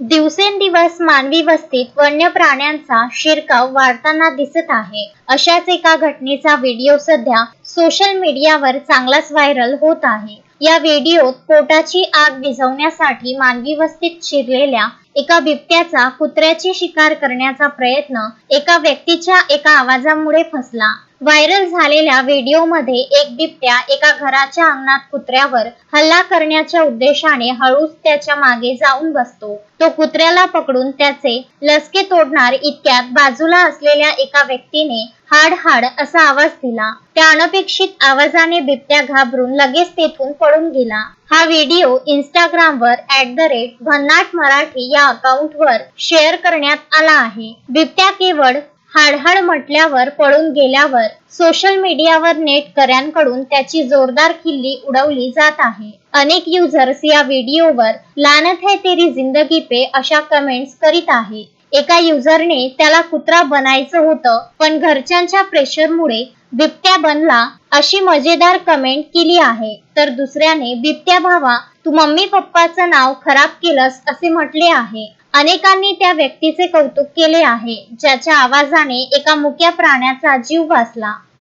दिवसेंदिवस मानवी वस्तीत वन्य प्राण्यांचा शिरकाव वाढताना दिसत आहे. अशाच एका घटनेचा व्हिडिओ सध्या सोशल मीडियावर चांगलाच व्हायरल होत आहे. या व्हिडिओत पोटाची आग विझवण्यासाठी मानवी वस्तीत शिरलेल्या एका बिबट्याचा कुत्र्याची शिकार करण्याचा प्रयत्न एका व्यक्तीच्या एका आवाजामुळे फसला. व्हायरल झालेल्या व्हिडिओमध्ये एक बिबट्या एका घराच्या अंगणात कुत्र्यावर हल्ला करण्याच्या उद्देशाने हळूच त्याच्यामागे जाऊन बसतो. तो कुत्र्याला पकडून त्याचे लसके तोडणार इतक्यात बाजूला असलेल्या एका व्यक्तीने हाड हाड असा आवाज दिला. त्या अनपेक्षित आवाजाने बिबट्या घाबरून लगेच तेथून पळून गेला. हा व्हिडिओ इंस्टाग्रामवर ऍट द रेट भन्नाट मराठी या अकाउंटवर शेअर करण्यात आला आहे. बिबट्या केवळ हाडहाड म्हटल्यावर पळून गेल्यावर सोशल मीडियावर नेटकऱ्यांकडून त्याची जोरदार खिल्ली उडवली जात आहे. अनेक युजर्स या व्हिडिओवर लानत है तेरी जिंदगी पे अशा कमेंट्स करीत आहे. एका युजरने त्याला कुत्रा बनायचं होतं पण घरच्यांच्या प्रेशरमुळे बिबट्या बनला अशी मजेदार कमेंट केली आहे. तर दुसऱ्याने बिबट्या भावा तू मम्मी पप्पाचं नाव खराब केलंस असे म्हटले आहे. अनेकांनी त्या व्यक्तीचे कौतुक केले आहे ज्याच्या आवाजाने एका मुक्या प्राण्याचा जीव वाचला.